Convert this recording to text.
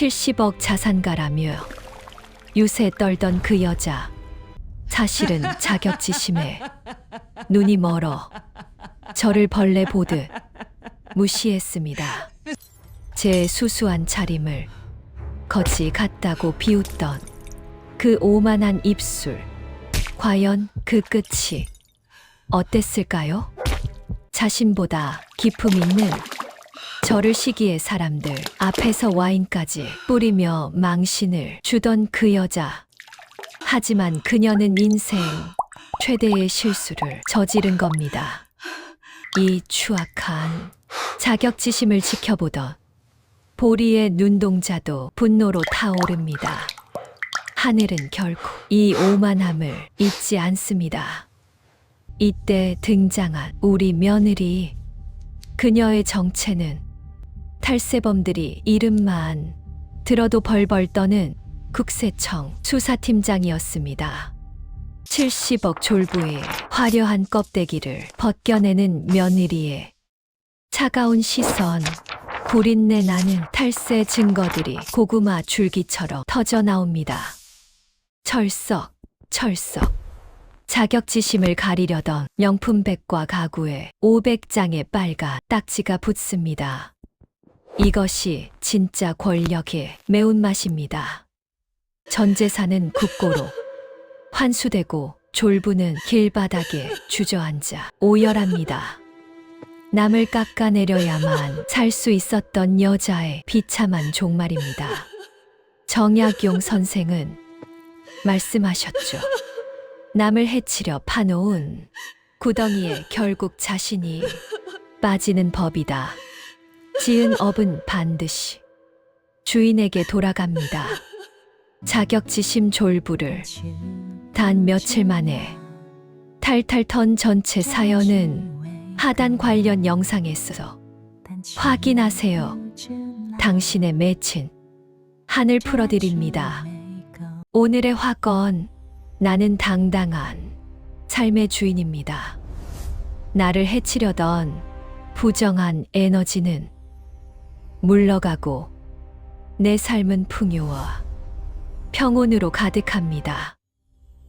70억 자산가라며 유세 떨던 그 여자. 사실은 자격지심에 눈이 멀어 저를 벌레 보듯 무시했습니다. 제 수수한 차림을 거지 같다고 비웃던 그 오만한 입술. 과연 그 끝이 어땠을까요? 자신보다 기품 있는 저를 시기의 사람들 앞에서 와인까지 뿌리며 망신을 주던 그 여자. 하지만 그녀는 인생 최대의 실수를 저지른 겁니다. 이 추악한 자격지심을 지켜보던 보리의 눈동자도 분노로 타오릅니다. 하늘은 결코 이 오만함을 잊지 않습니다. 이때 등장한 우리 며느리. 그녀의 정체는 탈세범들이 이름만 들어도 벌벌 떠는 국세청 수사팀장이었습니다. 70억 졸부의 화려한 껍데기를 벗겨내는 며느리의 차가운 시선, 구린내 나는 탈세 증거들이 고구마 줄기처럼 터져 나옵니다. 철썩, 철썩. 자격지심을 가리려던 명품백과 가구에 500장의 빨간 딱지가 붙습니다. 이것이 진짜 권력의 매운맛입니다. 전 재산은 국고로 환수되고 졸부는 길바닥에 주저앉아 오열합니다. 남을 깎아내려야만 살 수 있었던 여자의 비참한 종말입니다. 정약용 선생은 말씀하셨죠. 남을 해치려 파놓은 구덩이에 결국 자신이 빠지는 법이다. 지은 업은 반드시 주인에게 돌아갑니다. 자격지심 졸부를 단 며칠 만에 탈탈 턴 전체 사연은 하단 관련 영상에서 확인하세요. 당신의 맺힌 한을 풀어드립니다. 오늘의 화건 나는 당당한 삶의 주인입니다. 나를 해치려던 부정한 에너지는 물러가고 내 삶은 풍요와 평온으로 가득합니다.